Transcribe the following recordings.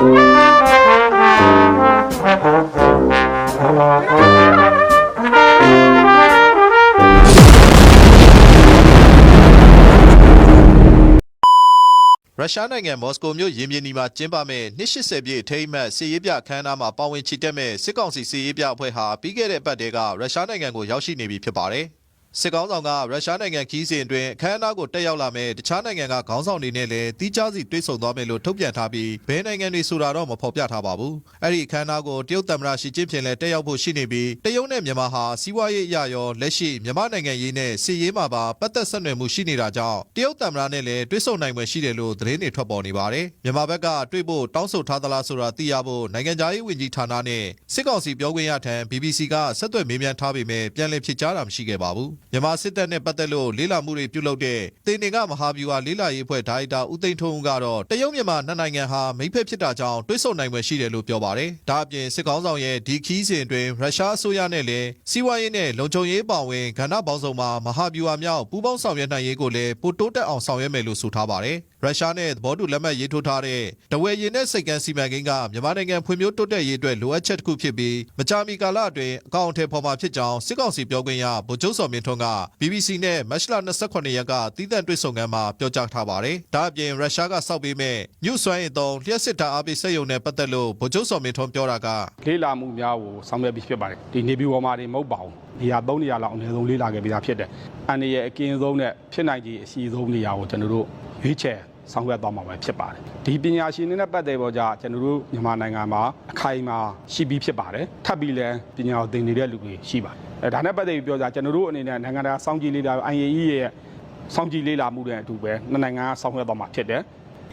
ရုရှားနိုင်ငံမော်စကိုမြို့ရင်ပြင်ဒီမှာကျင်းပမဲ့နှစ်80ပြည့်အထိမ်းအမှတ်စီရေးပြအခမ်းအနားမှာပါဝင်ချီတက်မဲ့စစ်ကောင်စီစီရေးပြအဖွဲ့ဟာပြီးခဲ့တဲ့အပတ်တည်းကရုရှားနိုင်ငံကိုရောက်ရှိနေပြီဖြစ်ပါတယ်။ စစ်ကောင်ဆောင်ကရုရှားနိုင်ငံခီးစဉ်အတွင်းအခမ်းအနားကိုတက်ရောက်လာမဲ့တခြားနိုင်ငံကခေါင်းဆောင်တွေနဲ့လည်းတီးခြားစီတွေ့ဆုံသွားမယ်လို့ထုတ်ပြန်ထားပြီးဘယ်နိုင်ငံတွေဆိုတာတော့မဖော်ပြထားပါဘူး။အဲ့ဒီအခမ်းအနားကိုတရုတ်သမ္မတရှီကျင်းဖျင်လည်းတက်ရောက်ဖို့ရှိနေပြီးတရုတ်နဲ့မြန်မာဟာစီးပွားရေးအရရောလက်ရှိမြန်မာနိုင်ငံရေးနဲ့စီရေးမှာပါပတ်သက်ဆက်နွယ်မှုရှိနေတာကြောင့်တရုတ်သမ္မတနဲ့လည်းတွေ့ဆုံနိုင်မှာရှိတယ်လို့သတင်းတွေထွက်ပေါ်နေပါတယ်။မြန်မာဘက်ကတွေ့ဖို့တောင်းဆိုထားသလားဆိုတာသိရဖို့နိုင်ငံခြားရေးဝန်ကြီးဌာနနဲ့စစ်ကောင်စီပြောခွင့်ရထံ BBC ကဆက်သွယ်မေးမြန်းထားပေမဲ့ပြန်လည်ဖြေကြားတာမရှိခဲ့ပါဘူး။မြန်မာစစ်တပ်နဲ့ပတ်သက်လို့လေးလာမှုတွေပြုလုပ်တဲ့တေနေကမဟာဗျူဟာလေးလာရေးအဖွဲ့ဒါရိုက်တာဦးသိန်းထွန်းဦးကတော့တရုတ်မြန်မာနှစ်နိုင်ငံဟာမိတ်ဖက်ဖြစ်တာကြောင့်တွေ့ဆုံနိုင်မှာရှိတယ်လို့ပြောပါတယ်။ဒါအပြင်စစ်ကောင်ဆောင်ရဲ့ဒီခီးစဉ်အတွင်းရုရှားအစိုးရနဲ့လည်းစီးပွားရေးနဲ့လုံခြုံရေးပါဝင်ကဏ္ဍပေါင်းစုံမှာမဟာဗျူဟာမြောက်ပူးပေါင်းဆောင်ရွက်နိုင်ရေးကိုလည်းပိုတိုးတက်အောင်ဆောင်ရွက်မယ်လို့ဆိုထားပါတယ်။ ရုရှားနဲ့သဘောတူလက်မှတ်ရေးထိုးထားတဲ့တဝယ်ရင်နဲ့စိတ်ကန်းစီမံကိန်းကမြန်မာနိုင်ငံဖွံ့ဖြိုးတိုးတက်ရေးအတွက်လိုအပ်ချက်တစ်ခုဖြစ်ပြီးမကြာမီကာလအတွင်းအကောင့်အထည်ဖော်မှာဖြစ်ကြောင်းစစ်ကောင်စီပြောခွင့်ရဗိုလ်ချုပ်စော်မင်းထွန်းက BBC နဲ့မတ်လ28ရက်ကတည်တံ့တွေ့ဆုံခန်းမှာပြောကြားထားပါတယ်။ဒါအပြင်ရုရှားကစောက်ပေးမဲ့ညှို့စွမ်းရင်တုံးလျှက်စစ်တပ်အားပေးစက်ရုံနဲ့ပတ်သက်လို့ဗိုလ်ချုပ်စော်မင်းထွန်းပြောတာကလေးလာမှုများကိုဆောင်ရွက်ပြီးဖြစ်ပါတယ်ဒီနေပြည်တော်မှာတွေမဟုတ်ပါဘူးနေရာ၃နေရာလောက်အနည်းဆုံးလေးလာခဲ့ပြီးသားဖြစ်တယ်အန်ဒီရဲ့အကင်းဆုံးနဲ့ဖြစ်နိုင်ခြေအရှိဆုံးနေရာကိုကျွန်တော်တို့ ရွေးချယ်ဆောင်ရွက်သွားမှာပဲဖြစ်ပါတယ်ဒီပညာရှင်တွေနဲ့ပတ်သက်ပေါ်ကြကျွန်တော်တို့မြန်မာနိုင်ငံမှာအခိုင်အမာရှိပြီးဖြစ်ပါတယ်ထပ်ပြီးလည်းပညာကိုသင်နေတဲ့လူတွေရှိပါတယ်အဲဒါနဲ့ပတ်သက်ပြီးပြောကြကျွန်တော်တို့အနေနဲ့နိုင်ငံတကာစောင့်ကြည့်လေးလာ IAE ရဲ့စောင့်ကြည့်လေးလာမှုတဲ့အတူပဲနှစ်နိုင်ငံကဆောင်ရွက်သွားမှာဖြစ်တယ်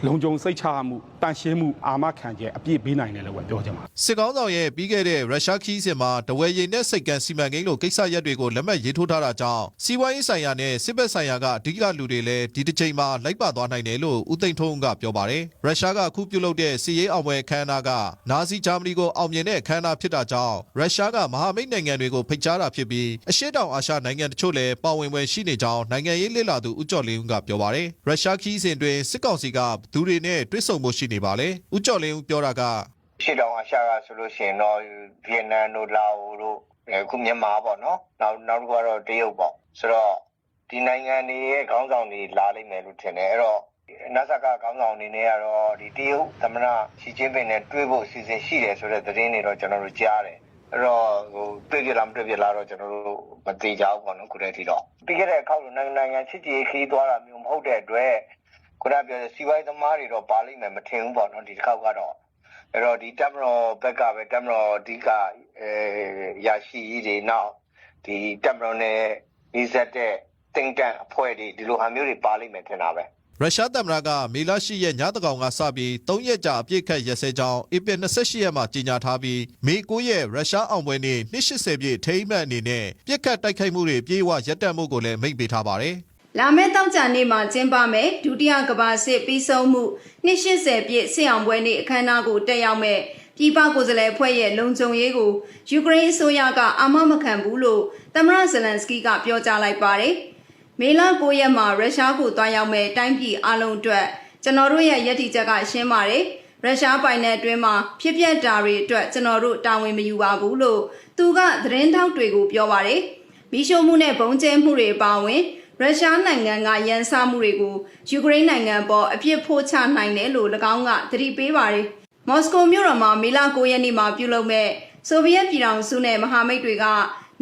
လုံခြုံစိတ်ချမှုတန်ရှင်းမှုအာမခံချက်အပြည့်ပေးနိုင်တယ်လို့ပဲပြောချင်ပါတယ်စစ်ကောင်းဆောင်ရဲ့ပြီးခဲ့တဲ့ရုရှားခီးစဉ်မှာတဝယ်ရည်နဲ့စိတ်ကန်စီမံကိန်းလိုကိစ္စရပ်တွေကိုလက်မှတ်ရေးထိုးထားတာကြောင့်စီးပွားရေးဆိုင်ရာနဲ့စစ်ဘက်ဆိုင်ရာကအဓိကလူတွေလည်းဒီတစ်ချိန်မှာလိုက်ပါသွားနိုင်တယ်လို့ဦးသိန်းထွန်းကပြောပါတယ်ရုရှားကအခုပြုလုပ်တဲ့စီရေးအောင်ပွဲအခမ်းအနားကနာဇီဂျာမနီကိုအောင်မြင်တဲ့အခမ်းအနားဖြစ်တာကြောင့်ရုရှားကမဟာမိတ်နိုင်ငံတွေကိုဖိတ်ကြားတာဖြစ်ပြီးအရှေ့တောင်အာရှနိုင်ငံတချို့လည်းပါဝင်ပွဲရှိနေကြောင်းနိုင်ငံရေးလှစ်လာသူဦးကျော်လင်းဦးကပြောပါတယ်ရုရှားခီးစဉ်တွင်စစ်ကောင်စီကဘသူတွေနဲ့တွေ့ဆုံမှုရှိနေပါလေဦးကျော်လင်းဦးပြောတာကရှေ့တောင်အာရှကဆိုလို့ရှိရင်တော့ဗီယက်နမ်တို့လာအိုတို့အခုမြန်မာပေါ့နော်နောက်နောက်တစ်ခုကတော့တရုတ်ပေါ့ဆိုတော့ဒီနိုင်ငံတွေရဲ့ခေါင်းဆောင်တွေလာလိမ့်မယ်လို့ထင်တယ်အဲ့တော့နတ်ဆက်ကခေါင်းဆောင်အနေနဲ့ကတော့ဒီတရုတ်သမ္မတရှီကျင်းပင်နဲ့တွေ့ဖို့အစီအစဉ်ရှိတယ်ဆိုတဲ့သတင်းတွေတော့ကျွန်တော်တို့ကြားတယ်အဲ့တော့ဟိုတွေ့ပြလားမတွေ့ပြလားတော့ကျွန်တော်တို့မသိကြဘူးပေါ့နော်ခုတည်းထိတော့ပြီးခဲ့တဲ့အခါကနိုင်ငံနိုင်ငံချစ်ကြည်ခီးသွားတာမျိုးမဟုတ်တဲ့အတွက် ခုနပြောတဲ့စီဝိုင်းသမားတွေတော့ပါလိမ့်မယ်မထင်ဘူးပေါ့နော်ဒီတစ်ခေါက်ကတော့အဲ့တော့ဒီတက်မတော်ဘက်ကပဲတက်မတော်အဓိကအဲရရှိကြီးတွေနောက်ဒီတက်မတော်နဲ့ဒီဇက်တဲ့တင်တန်အဖွဲ့တွေဒီလိုဟာမျိုးတွေပါလိမ့်မယ်ထင်တာပဲရုရှားသမ္မတကမေလ10ရက်ညတကောင်ကစပြီး3ရက်ကြာအပြည့်ခတ်ရက်စဲကြောင်းဧပြီ28ရက်မှာကြေညာထားပြီးမေ9ရက်ရုရှားအောင်ပွဲနေ့280ပြည့်ထိမ်းမှတ်အနေနဲ့ပြစ်ခတ်တိုက်ခိုက်မှုတွေပြေးဝရပ်တန့်မှုကိုလည်းမိန့်ပေးထားပါတယ်။ လာမယ့်တောက်ကြနေ့မှာကျင်းပမယ်ဒုတိယကမ္ဘာစစ်ပြီးဆုံးမှု280ပြည့်စစ်အောင်ပွဲနေ့အခမ်းအနားကိုတက်ရောက်မဲ့ပြည်ပကိုယ်စားလှယ်အဖွဲ့ရဲ့လုံခြုံရေးကိုယူကရိန်းအစိုးရကအာမမခံဘူးလို့သမ္မတဇလန်စကီကပြောကြားလိုက်ပါတယ်။မေလ9ရက်မှာရုရှားကိုတွားရောက်မဲ့တိုင်းပြည်အလုံးအတွက်ကျွန်တော်တို့ရဲ့ရည်တည်ချက်ကရှင်းပါတယ်။ရုရှားပိုင်တဲ့အတွင်းမှာဖြစ်ပျက်တာတွေအတွက်ကျွန်တော်တို့တာဝန်မယူပါဘူးလို့သူကသတင်းထောက်တွေကိုပြောပါတယ်။မိရှုံမှုနဲ့ဘုံကျဲမှုတွေအပါအဝင် ရုရှားနိုင်ငံကရန်စမှုတွေကိုယူကရိန်းနိုင်ငံပေါ်အပြစ်ဖို့ချနိုင်တယ်လို့၎င်းကသတိပေးပါတယ်။မော်စကိုမြို့တော်မှာမေလ9ရက်နေ့မှာပြုလုပ်မဲ့ဆိုဗီယက်ပြည်ထောင်စုနဲ့မဟာမိတ်တွေက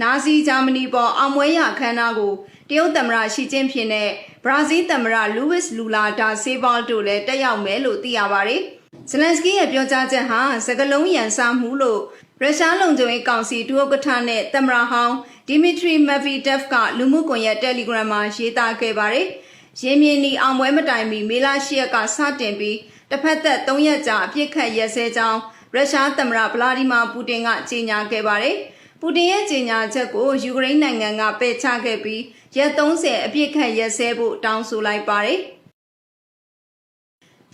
နာဇီဂျာမနီပေါ်အောင်ပွဲရအခမ်းအနားကိုတရုတ်သမ္မတရှီကျင်းဖျင်နဲ့ဘရာဇီးသမ္မတလူးဝစ်လူလာဒါဆေးဘောလ်တို့လည်းတက်ရောက်မယ်လို့သိရပါတယ်။ဇလန်စကီရဲ့ပြောကြားချက်ဟာစကလုံးရန်စမှုလို့ ရုရှားလုံခြုံရေးကောင်စီဒုဥက္ကဋ္ဌနဲ့သမ္မတဟောင်းဒီမီထရီမက်ဗီဒက်ကလူမှုကွန်ရက်တယ်လီဂရမ်မှာရေးသားခဲ့ပါတယ်။ရင်းမြစ်နီအောင်ပွဲမတိုင်မီမေလ10ရက်ကစတင်ပြီးတစ်ဖက်သက်3ရက်ကြာအပြစ်ခတ်ရက်စဲကြောင်းရုရှားသမ္မတဗလာဒီမာပူတင်ကကြေညာခဲ့ပါတယ်။ပူတင်ရဲ့ကြေညာချက်ကိုယူကရိန်းနိုင်ငံကပယ်ချခဲ့ပြီးရက်30အပြစ်ခတ်ရက်စဲဖို့တောင်းဆိုလိုက်ပါတယ်။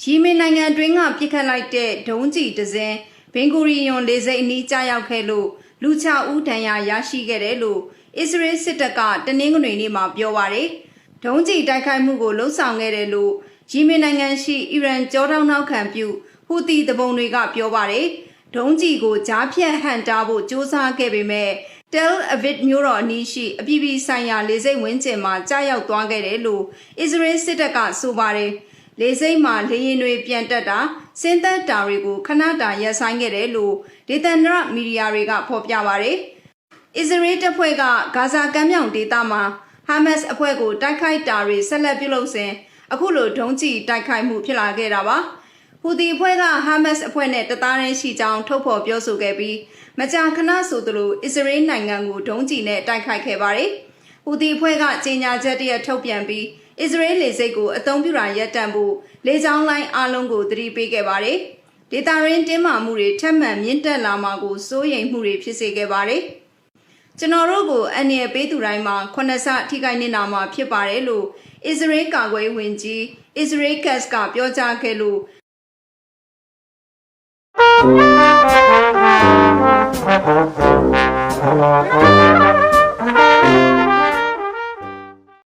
ယီမင်နိုင်ငံအတွင်းကပြစ်ခတ်လိုက်တဲ့ဒုံးကျည်တစ်စင်း ဘင်ဂူရီယွန်လေဆိပ်အနီးကြားရောက်ခဲ့လို့လူချဦးဒဏ်ရာရရှိခဲ့တယ်လို့အစ္စရေးစစ်တပ်ကတနင်္ဂနွေနေ့မှာပြောပါတယ်။ဒုံးကျည်တိုက်ခိုက်မှုကိုလှုံ့ဆော်ခဲ့တယ်လို့ယီမင်နိုင်ငံရှိအီရန်ကြောထောက်နောက်ခံပြုဟူဟူသီတပုံတွေကပြောပါတယ်ဒုံးကြီးကိုကြားဖြတ်ဟန်တာဖို့စ조사ခဲ့ပေမဲ့ Tel Aviv မြို့တော်အနီးရှိအပြည်ပြည်ဆိုင်ရာလေဆိပ်ဝန်းကျင်မှာကြားရောက်သွားခဲ့တယ်လို့အစ္စရေးစစ်တပ်ကဆိုပါတယ် လေဆိပ်မှာလေယာဉ်တွေပြန်တက်တာစင်သက်တာတွေကိုခဏတာရပ်ဆိုင်းခဲ့တယ်လို့ဒေသန္တရမီဒီယာတွေကဖော်ပြပါတယ်အစ္စရေးတပ်ဖွဲ့ကဂါဇာကမ်းမြောင်ဒေသမှာဟာမတ်စ်အဖွဲ့ကိုတိုက်ခိုက်တာတွေဆက်လက်ပြုလုပ်စဉ်အခုလိုဒုံးကျည်တိုက်ခိုက်မှုဖြစ်လာခဲ့တာပါဟူဒီအဖွဲ့ကဟာမတ်စ်အဖွဲ့နဲ့တသားတည်းရှိကြောင်းထုတ်ဖော်ပြောဆိုခဲ့ပြီးမကြာခဏဆိုသလိုအစ္စရေးနိုင်ငံကိုဒုံးကျည်နဲ့တိုက်ခိုက်ခဲ့ပါတယ်ဟူဒီအဖွဲ့ကကြေညာချက်တရက်ထုတ်ပြန်ပြီး အစ္စရေးလေဆိပ်ကိုအသုံးပြုတာရပ်တန့်ဖို့လေကြောင်းလိုင်းအလုံးကိုသတိပေးခဲ့ပါတယ်ဒေတာရင်းတင်းမာမှုတွေထပ်မံမြင့်တက်လာမှာကိုစိုးရိမ်မှုတွေဖြစ်စေခဲ့ပါတယ်ကျွန်တော်တို့ကိုအန်ရပေးသူတိုင်းမှာခုနှစ်ဆထိခိုက်နေတာမှာဖြစ်ပါတယ်လို့အစ္စရေးကာကွယ်ရေးဝန်ကြီးအစ္စရေးကတ်ကပြောကြားခဲ့လို့